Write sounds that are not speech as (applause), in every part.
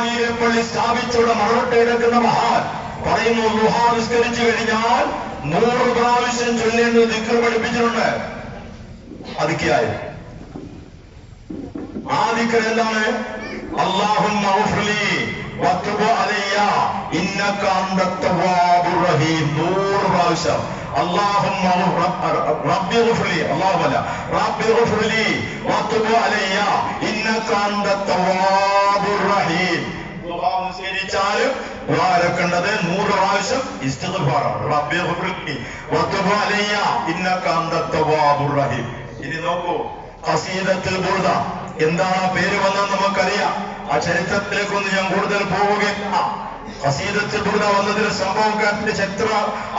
ഇസ്മായിലെ പള്ളി സ്ഥാപിച്ചവിടെ മറവട്ട് കിടക്കുന്ന മഹാൻ പറയുന്നു ലുഹാ നിസ്കരിച്ചു കഴിഞ്ഞാൽ നൂറ് പ്രാവശ്യം ചൊല്ലേണ്ടത് ദിക്കർ പഠിപ്പിച്ചിട്ടുണ്ട് അതിക്കായി ആ ദിക്കർ എന്താണ് അള്ളാഹും വത്തുബ അലയ്യ ഇന്നക അന്ത തവ്വാബുർ റഹീം നൂറ് പ്രാവശ്യം اللهم ربي اغفر لي اللهم لا ربي اغفر لي وتب علي انك انت التواب റഹീം നിസ്കരിച്ചാലും ആരൊക്കേണ്ടത് നൂറ് പ്രാവശ്യം റഹീം. ഇനി നോക്കൂ കസീദത്തിൽ ബുർദ എന്താണ് പേര് വന്നത് നമുക്കറിയാം. ആ ചരിത്രത്തിലേക്കൊന്നും ഞാൻ കൂടുതൽ പോവുകയില്ല. കസീദത്തിൽ ബുർദ വന്നതിന് സംഭവക്കാരന്റെ ചരിത്ര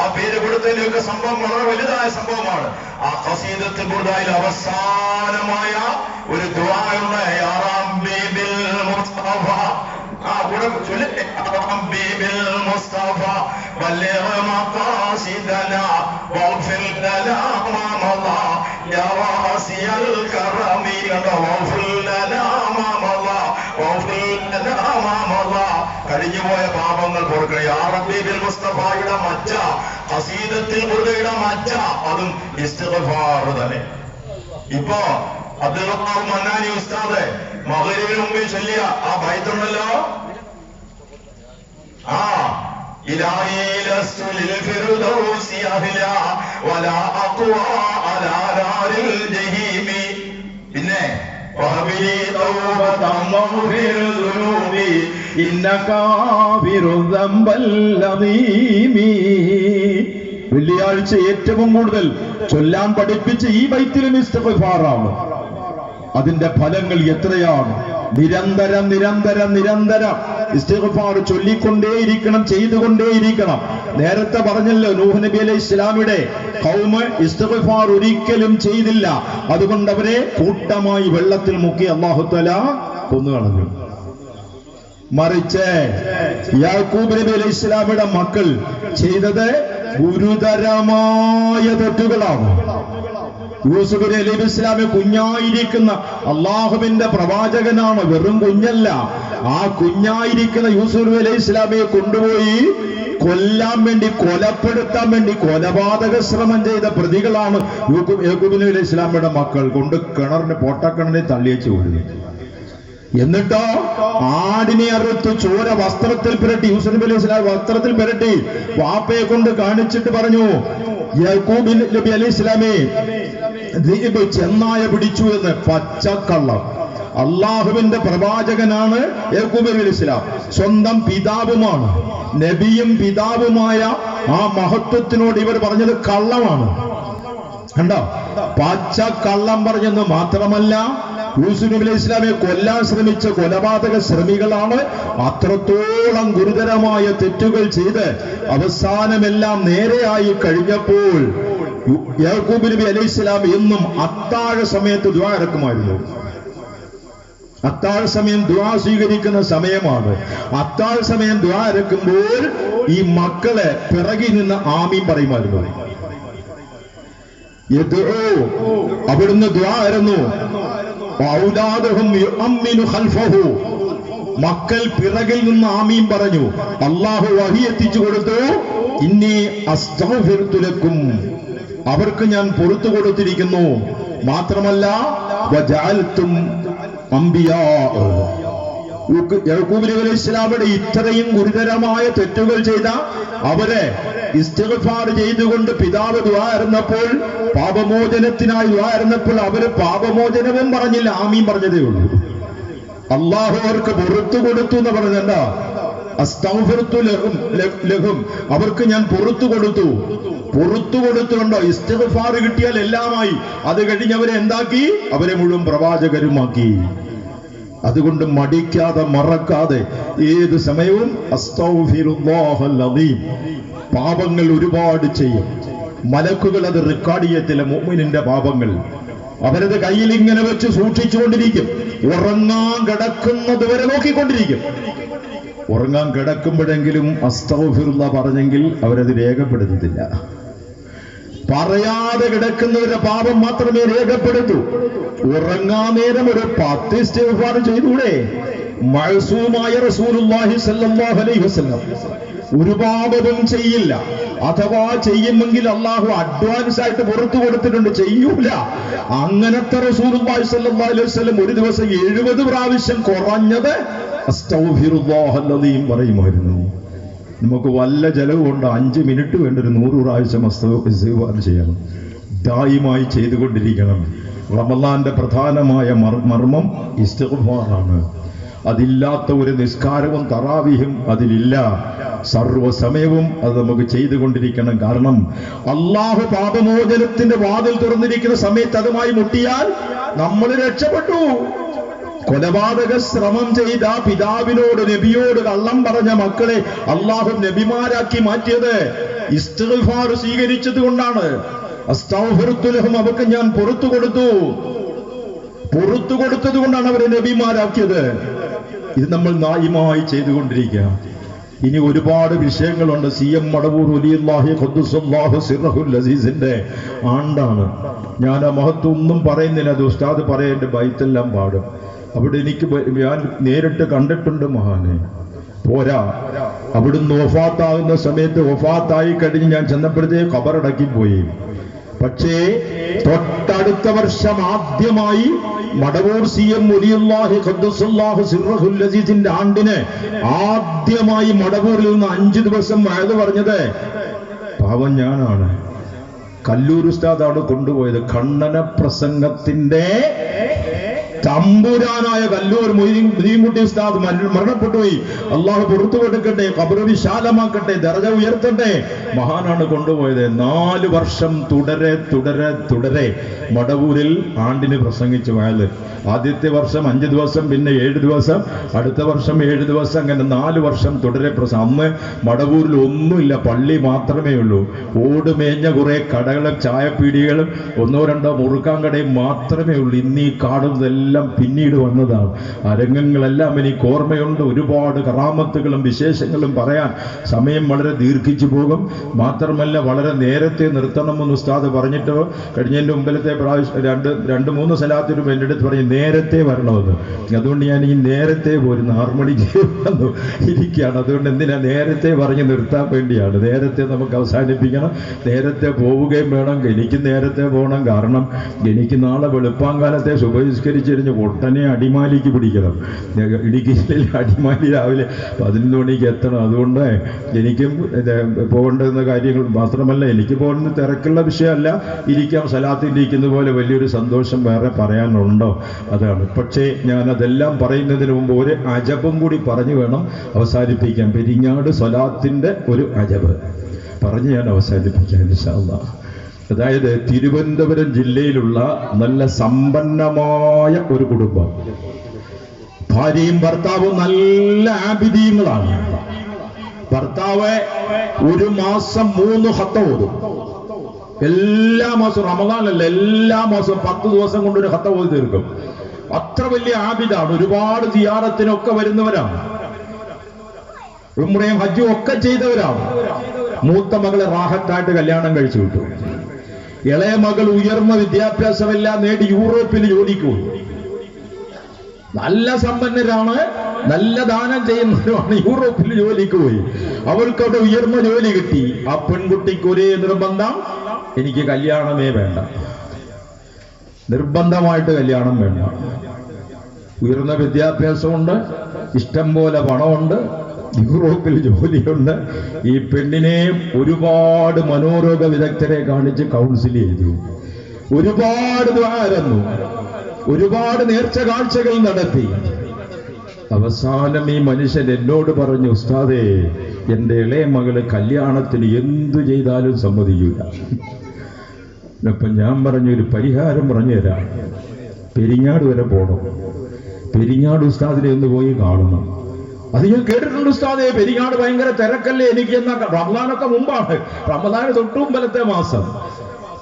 ആ പേര് കൊടുത്തതിന്റെയൊക്കെ സംഭവം വളരെ വലുതായ സംഭവമാണ്. ആ കസീദത്തിൽ ബുർദയിൽ അവസാനമായ ഒരു ദുആ ദുബായുള്ള ആറാം ബേബിൽ ബിൽ മുസ്തഫ. ആ بالمصطفى بلغ مقاصدنا واغفر لنا ما مضى يا ലനാ الكرم واغفر യാ വാസിയൽ مضى واغفر لنا ما مضى കഴിഞ്ഞുപോയ പാപങ്ങൾ പൊറുക്കണം യാ റബ്ബി ബിൽ മുസ്തഫയുടെ മച്ച ഖസീദത്തിൽ മുറുകയുടെ മച്ച അതും ഇസ്തിഗ്ഫാർ തന്നെ. ഇപ്പോ അബ്ദുൽ റഹ്മാൻ മന്നാനി ഉസ്താദ് മകരിവിന് മുമ്പിൽ ചൊല്ലിയ ആ ഭയത്തുണ്ടല്ലോ ആ إلهي لست للفردوس أهلا ولا أقوى على نار الجحيم പിന്നെ وهبني توبة واغفر ذنوبي إنك غافر الذنب العظيم വെള്ളിയാഴ്ച ഏറ്റവും കൂടുതൽ ചൊല്ലാൻ പഠിപ്പിച്ച ഈ ബൈത്തിലും ഇസ്തിഗ്ഫാറാണ് അതിന്റെ ഫലങ്ങൾ എത്രയാണ്? നിരന്തരം നിരന്തരം നിരന്തരം ഇസ്തിഗ്ഫാർ ചൊല്ലിക്കൊണ്ടേയിരിക്കണം ചെയ്തുകൊണ്ടേയിരിക്കണം. നേരത്തെ പറഞ്ഞല്ലോ നൂഹ് നബി അലൈഹി ഇസ്ലാമിയുടെ കൗമ് ഇസ്തിഗ്ഫാർ ഒരിക്കലും ചെയ്തില്ല. അതുകൊണ്ട് അവരെ കൂട്ടമായി വെള്ളത്തിൽ മുക്കി അള്ളാഹു തല കൊന്നുകളഞ്ഞു. മറിച്ച് യാക്കൂബ് നബി അലൈഹി ഇസ്ലാമിയുടെ മക്കൾ ചെയ്തത് ഗുരുതരമായ തെറ്റുകളാണ്. യൂസുഫ് അലി ഇസ്ലാമി കുഞ്ഞായിരിക്കുന്ന അള്ളാഹുവിന്റെ പ്രവാചകനാണ്. വെറും കുഞ്ഞല്ല. ആ കുഞ്ഞായിരിക്കുന്ന യൂസുഫ് അലി ഇസ്ലാമിയെ കൊണ്ടുപോയി കൊല്ലാൻ വേണ്ടി കൊലപ്പെടുത്താൻ വേണ്ടി കൊലപാതക ശ്രമം ചെയ്ത പ്രതികളാണ് യൂക്കു- യാക്കൂബ് നബി അലൈഹി ഇസ്ലാമിയുടെ മക്കൾ. കൊണ്ട് കിണറിന് പൊട്ടക്കിണറിനെ തള്ളിയച്ചു കൊടുത്തു എന്നിട്ടോ ആടിനെ അറുത്ത് ചോര വസ്ത്രത്തിൽ പുരട്ടി യൂസഫ് അലി സ്വലാം വസ്ത്രത്തിൽ പുരട്ടി വാപ്പയെ കൊണ്ട് കാണിച്ചിട്ട് പറഞ്ഞു യാക്കൂബ് നബി അലൈഹി സ്വലാമേ ദീപ് ചെന്നായ പിടിച്ചു എന്ന് പച്ചക്കള്ളം. അള്ളാഹുവിന്റെ പ്രവാചകനാണ് ഇസ്ലാം സ്വന്തം പിതാവുമാണ്. നബിയും പിതാവുമായ ആ മഹത്വത്തിനോട് ഇവർ പറഞ്ഞത് കള്ളമാണ്. കണ്ടോ? പച്ച കള്ളം പറഞ്ഞെന്ന് മാത്രമല്ല യൂസുഫ് അലൈഹി ഇസ്ലാമിയെ കൊല്ലാൻ ശ്രമിച്ച കൊലപാതക ശ്രമികളാണ് അത്രത്തോളം ഗുരുതരമായ തെറ്റുകൾ ചെയ്ത് അവസാനമെല്ലാം നേരെയായി കഴിഞ്ഞപ്പോൾ യാക്കൂബ് നബി അലൈഹി സ്വലാം എന്നും അത്താഴ സമയത്ത് ദ്വാരക്കുമായിരുന്നു അത്താഴ സമയം ദ്വാ സ്വീകരിക്കുന്ന സമയമാണ്. അത്താഴ സമയം ദ്വാ ഇറക്കുമ്പോൾ ഈ മക്കളെ പിറകിൽ നിന്ന് ആമീൻ പറയുമായിരുന്നു. അവിടുന്ന് ദ്വാരുന്നു. മക്കൾ പിറകിൽ നിന്ന് ആമീം പറഞ്ഞു. അള്ളാഹു വഹി എത്തിച്ചു കൊടുത്തു. ഇന്നി അസ്തഗ്ഫിറുതു ലക്കും. അവർക്ക് ഞാൻ പുറത്തു കൊടുത്തിരിക്കുന്നു. മാത്രമല്ല ഇസ്ലാമിയുടെ ഇത്രയും ഗുരുതരമായ തെറ്റുകൾ ചെയ്ത അവരെ ഇസ്തിഗ്ഫാർ ചെയ്തുകൊണ്ട് പിതാവ് ദ്വാരുന്നപ്പോൾ പാപമോചനത്തിനായി ദ്വാരുന്നപ്പോൾ അവർ പാപമോചനവും പറഞ്ഞില്ല ആമീൻ പറഞ്ഞതേ ഉള്ളൂ. അള്ളാഹു അവർക്ക് പുറത്തു കൊടുത്തു എന്ന് പറഞ്ഞെന്താ ലഹും അവർക്ക് ഞാൻ പുറത്തു കൊടുത്തു. പുറത്തു കൊടുത്തുകൊണ്ടോ? ഇസ്തിഗ്ഫാർ കിട്ടിയാൽ എല്ലാമായി. അത് കഴിഞ്ഞ് അവരെ എന്താക്കി? അവരെ മുഴുവൻ പ്രവാചകരുമാക്കി. അതുകൊണ്ട് മടിക്കാതെ മറക്കാതെ ഏത് സമയവും. പാപങ്ങൾ ഒരുപാട് ചെയ്യും. മലക്കുകൾ അത് റെക്കോർഡ് ചെയ്യത്തില്ല മോമിനിന്റെ പാപങ്ങൾ. അവരത് കയ്യിൽ ഇങ്ങനെ വെച്ച് സൂക്ഷിച്ചുകൊണ്ടിരിക്കും. ഉറങ്ങാൻ കിടക്കുന്നത് വരെ നോക്കിക്കൊണ്ടിരിക്കും. ഉറങ്ങാൻ കിടക്കുമ്പോഴെങ്കിലും അസ്തൗഫിറുള്ള പറഞ്ഞെങ്കിൽ അവരത് രേഖപ്പെടുത്തുന്നില്ല. പറയാതെ കിടക്കുന്നവരുടെ പാപം മാത്രമേ രേഖപ്പെടുത്തൂ. ഉറങ്ങാൻ നേരം ഒരു പത്ത് ഇസ്തിഗ്ഫാർ ചെയ്തൂടെ മഴസൂമായ റസൂലുല്ലാഹി സല്ലല്ലാഹു അലൈഹി വസല്ലം. ഒരു പാപവും ചെയ്യില്ല. അഥവാ ചെയ്യുമെങ്കിൽ അള്ളാഹു അഡ്വാൻസ് ആയിട്ട് പുറത്തു കൊടുത്തിട്ടുണ്ട്. ചെയ്യൂല. അങ്ങനത്തെ സല്ലല്ലാഹു അലൈഹി വസല്ലം ഒരു ദിവസം എഴുപത് പ്രാവശ്യം കുറഞ്ഞത് പറയുമായിരുന്നു. നമുക്ക് വല്ല ജലവുകൊണ്ട് അഞ്ച് മിനിറ്റ് വേണ്ട ഒരു നൂറ് പ്രാവശ്യം അസ്തഗ്ഫിർ ചെയ്യണം. ദായിമായി ചെയ്തുകൊണ്ടിരിക്കണം. റമലാന്റെ പ്രധാനമായ മർമ്മം ഇസ്തിഗ്ഫാറാണ്. അതില്ലാത്ത ഒരു നിസ്കാരവും തറാവിയും അതിലില്ല. സർവസമയവും അത് നമുക്ക് ചെയ്തുകൊണ്ടിരിക്കണം. കാരണം അള്ളാഹു പാപമോചനത്തിന്റെ വാതിൽ തുറന്നിരിക്കുന്ന സമയത്ത് അതുമായി മുട്ടിയാൽ നമ്മൾ രക്ഷപ്പെട്ടു. കൊലപാതക ശ്രമം ചെയ്ത പിതാവിനോട് നബിയോട് കള്ളം പറഞ്ഞ മക്കളെ അള്ളാഹു നബിമാരാക്കി മാറ്റിയത് ഇസ്തിഗ്ഫാർ സ്വീകരിച്ചത് കൊണ്ടാണ്. അസ്തഗ്ഫിറുത്തുലഹും അവർക്ക് ഞാൻ പുറത്തു കൊടുത്തു. പുറത്തു കൊടുത്തത് കൊണ്ടാണ് അവരെ നബിമാരാക്കിയത്. ഇത് നമ്മൾ നായിമായി ചെയ്തുകൊണ്ടിരിക്കുക ഇനി ഒരുപാട് വിഷയങ്ങളുണ്ട്. സി എം മടവൂർ അസീസിന്റെ ആണ്ടാണ്. ഞാൻ ആ മഹത്വം ഒന്നും പറയുന്നില്ല. അത് ഉസ്താദ് പറയേണ്ട ബൈത്തെല്ലാം പാടും. അവിടെ എനിക്ക് ഞാൻ നേരിട്ട് കണ്ടിട്ടുണ്ട് മഹാനെ. പോരാ. അവിടുന്ന് ഒഫാത്താകുന്ന സമയത്ത് ഒഫാത്തായി കഴിഞ്ഞ് ഞാൻ ചെന്നപ്പോഴത്തേ കബറടക്കി പോയി പക്ഷേ തൊട്ടടുത്ത വർഷം ആദ്യമായി മടവൂർ സി എം മുലിയുല്ലാഹി ആണ്ടിന് ആദ്യമായി മടവൂരിൽ നിന്ന് അഞ്ചു ദിവസം വയത് പറഞ്ഞത് പാവം ഞാനാണ്. കല്ലൂർ ഉസ്താദാണ് കൊണ്ടുപോയത്. കണ്ണന പ്രസംഗത്തിന്റെ തമ്പുരാനായ കല്ലൂർ മൊയ്തീൻ മുദീൻകുട്ടി ഉസ്താദ് മര- മരണപ്പെട്ടുപോയി. അള്ളാഹു പുറത്തു കൊടുക്കട്ടെ കബർ വിശാലമാക്കട്ടെ ദർജ ഉയർത്തട്ടെ. മഹാനാണ് കൊണ്ടുപോയത്. നാല് വർഷം തുടരെ തുടരെ തുടരെ മടവൂരിൽ ആണ്ടിന് പ്രസംഗിച്ചു പോയത് ആദ്യത്തെ വർഷം അഞ്ച് ദിവസം പിന്നെ ഏഴ് ദിവസം അടുത്ത വർഷം ഏഴ് ദിവസം അങ്ങനെ നാല് വർഷം തുടരെ പ്രസംഗം അന്ന് മടവൂരിൽ ഒന്നുമില്ല പള്ളി മാത്രമേ ഉള്ളൂ. ഓട് മേഞ്ഞ കുറെ കടകളും ചായപ്പീടികളും ഒന്നോ രണ്ടോ മുറുക്കാൻ കടയും മാത്രമേ ഉള്ളൂ. ഇന്ന് ഈ കാണുന്നതെല്ലാം പിന്നീട് വന്നതാണ് അരങ്ങങ്ങളെല്ലാം എനിക്ക് ഓർമ്മയുണ്ട്. ഒരുപാട് കറാമത്തുകളും വിശേഷങ്ങളും പറയാൻ സമയം വളരെ ദീർഘിച്ചു പോകും. മാത്രമല്ല വളരെ നേരത്തെ നിർത്തണമെന്ന് ഉസ്താദ് പറഞ്ഞിട്ട് കഴിഞ്ഞതിന്റെ മുമ്പിലത്തെ പ്രാവശ്യം രണ്ട് രണ്ട് മൂന്ന് സ്ഥലത്തിനും എന്റെ അടുത്ത് പറഞ്ഞ് നേരത്തെ വരണമെന്ന്. അതുകൊണ്ട് ഞാൻ ഈ നേരത്തെ പോരുന്നു. ആറു മണിക്ക് വന്നു ഇരിക്കുകയാണ്. അതുകൊണ്ട് എന്തിനാ നേരത്തെ പറഞ്ഞ് നിർത്താൻ വേണ്ടിയാണ്. നേരത്തെ നമുക്ക് അവസാനിപ്പിക്കണം. നേരത്തെ പോവുകയും വേണം. എനിക്ക് നേരത്തെ പോകണം. കാരണം എനിക്ക് നാളെ വെളുപ്പാങ്കാലത്തെ സുബഹിസ്കരിച്ചിരിഞ്ഞ് ഒട്ടനെ അടിമാലിക്ക് പിടിക്കണം. ഇടുക്കി ജില്ലയിൽ അടിമാലി രാവിലെ പതിനൊന്ന് മണിക്ക് എത്തണം. അതുകൊണ്ട് എനിക്കും പോകേണ്ടുന്ന കാര്യങ്ങൾ മാത്രമല്ല എനിക്ക് പോകുന്ന തിരക്കുള്ള വിഷയമല്ല ഇരിക്കാം സ്ഥലത്തിരിക്കുന്ന പോലെ വലിയൊരു സന്തോഷം വേറെ പറയാനുണ്ടോ? അതാണ്. പക്ഷേ ഞാൻ അതെല്ലാം പറയുന്നതിന് മുമ്പ് ഒരു അജപം കൂടി പറഞ്ഞു വേണം അവസാനിപ്പിക്കാൻ. പെരിങ്ങാട് സ്വലാത്തിന്റെ ഒരു അജബ്. പറഞ്ഞ് ഞാൻ അവസാനിപ്പിക്കാൻ അല്ലാഹ്. അതായത് തിരുവനന്തപുരം ജില്ലയിലുള്ള നല്ല സമ്പന്നമായ ഒരു കുടുംബം. ഭാര്യയും ഭർത്താവും നല്ല ആബിദീങ്ങളാണ് ഭർത്താവ് ഒരു മാസം മൂന്ന് ഹത്ത ഓതും. എല്ലാ മാസവും റമദാനല്ല എല്ലാ മാസവും പത്ത് ദിവസം കൊണ്ട് ഒരു ഹത്ത ഓതി തീർക്കും. അത്ര വലിയ ആബിദാണ് ഒരുപാട് തിയാറത്തിനൊക്കെ വരുന്നവരാണ്. ഉമ്രയും ഹജ്ജും ഒക്കെ ചെയ്തവരാണ്. മൂത്ത മകളെ റാഹത്തായിട്ട് കല്യാണം കഴിച്ചു വിട്ടു. ഇളയ മകൾ ഉയർന്ന വിദ്യാഭ്യാസമെല്ലാം നേടി യൂറോപ്പിൽ ജോലിക്ക്. പോയി നല്ല സമ്പന്നരാണ് നല്ല ദാനം ചെയ്യുന്നവരുമാണ് യൂറോപ്പിൽ ജോലിക്ക് പോയി. അവൾക്ക് അവിടെ ഉയർന്ന ജോലി കിട്ടി. ആ പെൺകുട്ടിക്ക് ഒരേ നിർബന്ധം എനിക്ക് കല്യാണമേ വേണ്ട. നിർബന്ധമായിട്ട് കല്യാണം വേണ്ട. ഉയർന്ന വിദ്യാഭ്യാസമുണ്ട് ഇഷ്ടം പോലെ പണമുണ്ട്. യൂറോപ്പിൽ (laughs) ജോലിയുണ്ട് ഈ പെണ്ണിനെ ഒരുപാട് മനോരോഗ വിദഗ്ധരെ കാണിച്ച് കൗൺസിൽ ചെയ്തു. ഒരുപാട് ദ്വാരന്നു ഒരുപാട് നേർച്ച കാഴ്ചകൾ നടത്തി. അവസാനം ഈ മനുഷ്യൻ എന്നോട് പറഞ്ഞു ഉസ്താദേ എന്റെ ഇളയ മകൾ കല്യാണത്തിന് എന്തു ചെയ്താലും സമ്മതിക്കില്ല അപ്പൊ ഞാൻ പറഞ്ഞു ഒരു പരിഹാരം പറഞ്ഞു തരാം. പെരിഞ്ഞാട് വരെ പോകണം പെരിഞ്ഞാട് ഉസ്താദിനെ ഒന്ന് പോയി കാണണം. അത് ഞാൻ കേട്ടിട്ടുണ്ട് ഉസ്താദേ. പെരിങ്ങാട് ഭയങ്കര തിരക്കല്ലേ എനിക്ക് എന്നാ റമദാനൊക്കെ മുമ്പാണ്. റമദാന് തൊട്ടു മുമ്പലത്തെ മാസം.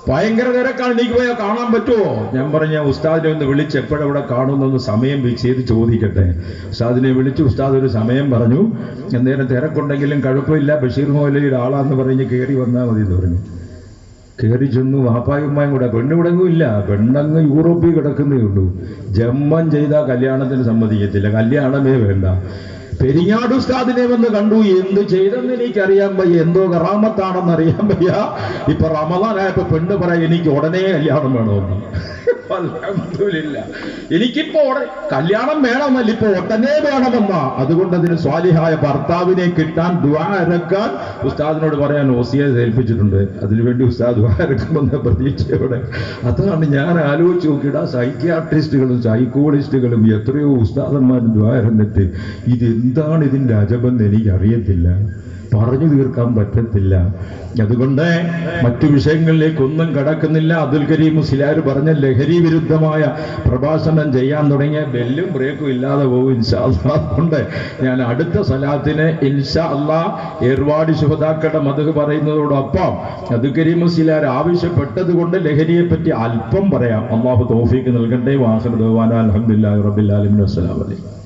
ഭയങ്കര തിരക്കാണ്. എനിക്ക് പോയാൽ കാണാൻ പറ്റുമോ? ഞാൻ പറഞ്ഞ ഉസ്താദിനെ ഒന്ന് വിളിച്ച് എപ്പോഴവിടെ കാണുന്നൊന്ന് സമയം ചെയ്ത് ചോദിക്കട്ടെ. ഉസ്താദിനെ വിളിച്ച് ഉസ്താദ് ഒരു സമയം പറഞ്ഞു. എന്തേലും തിരക്കുണ്ടെങ്കിലും കുഴപ്പമില്ല. ബഷീർ മോലയുടെ ആളാന്ന് പറഞ്ഞ് കയറി വന്നാൽ മതി എന്ന് പറഞ്ഞു. കയറി ചെന്നു. വാപ്പായുമ്മായും കൂടെ. പെണ്ണ് ഇവിടെങ്ങും പെണ്ണങ്ങ് യൂറോപ്പിൽ കിടക്കുന്നേ ഉള്ളൂ. ജമ്മൻ ചെയ്താൽ കല്യാണത്തിന് സമ്മതിക്കത്തില്ല. കല്യാണമേ വേണ്ട. പെരിങ്ങാട് ഉസ്താദിനെ വന്ന് കണ്ടു. എന്ത് ചെയ്തെന്ന് എനിക്കറിയാൻ വയ്യ. എന്തോ കറാമത്താണെന്ന് അറിയാൻ വയ്യ. ഇപ്പൊ റമദാനായപ്പോ പെണ്ണ് പറയാൻ എനിക്ക് ഉടനെ കല്യാണം വേണമെന്ന്. (laughs) അൽഹംദുലില്ല. എനിക്കിപ്പോ കല്യാണം വേണമെന്നല്ല ഇപ്പൊ ഉടനെ വേണമെന്ന. അതുകൊണ്ട് അതിന് സ്വാലിഹായ ഭർത്താവിനെ കിട്ടാൻ ദ്വാരക്കാൻ ഉസ്താദിനോട് പറയാൻ ഓസിയെ ഏൽപ്പിച്ചിട്ടുണ്ട്. അതിനുവേണ്ടി ഉസ്താദ് ദുആ ഇറക്കുമെന്ന പ്രതീക്ഷയോടെ. അതാണ് ഞാൻ ആലോചിച്ച് നോക്കിയിട്ട് സൈക്യാട്രിസ്റ്റുകളും സൈക്കോളജിസ്റ്റുകളും എത്രയോ ഉസ്താദന്മാരും ദ്വാരന്നിട്ട് ഇറന്നിട്ട് ഇതെന്താണ് ഇതിന്റെ അജബെന്ന് എനിക്കറിയത്തില്ല. പറഞ്ഞു തീർക്കാൻ പറ്റത്തില്ല. അതുകൊണ്ട് മറ്റു വിഷയങ്ങളിലേക്കൊന്നും കടക്കുന്നില്ല. അബ്ദുൽ കരീം മുസ്ലിയാർ പറഞ്ഞ ലഹരി വിരുദ്ധമായ പ്രഭാഷണം ചെയ്യാൻ തുടങ്ങിയ ബെല്ലും ബ്രേക്കും ഇല്ലാതെ പോകും ഇൻഷാ. അതുകൊണ്ട് ഞാൻ അടുത്ത സലാത്തിന് ഇൻഷാ അള്ളാ ഏർവാടി ശുഭതാക്കളുടെ മതക് പറയുന്നതോടൊപ്പം അബ്ദുൽ കരീം മുസ്ലിയാർ ആവശ്യപ്പെട്ടത് കൊണ്ട് ലഹരിയെ പറ്റി അല്പം പറയാം. അള്ളാഹു തോഫിക്ക് നൽകട്ടെ. വാഹന അലഹമില്ലാ റബിൻ വലൈക്കും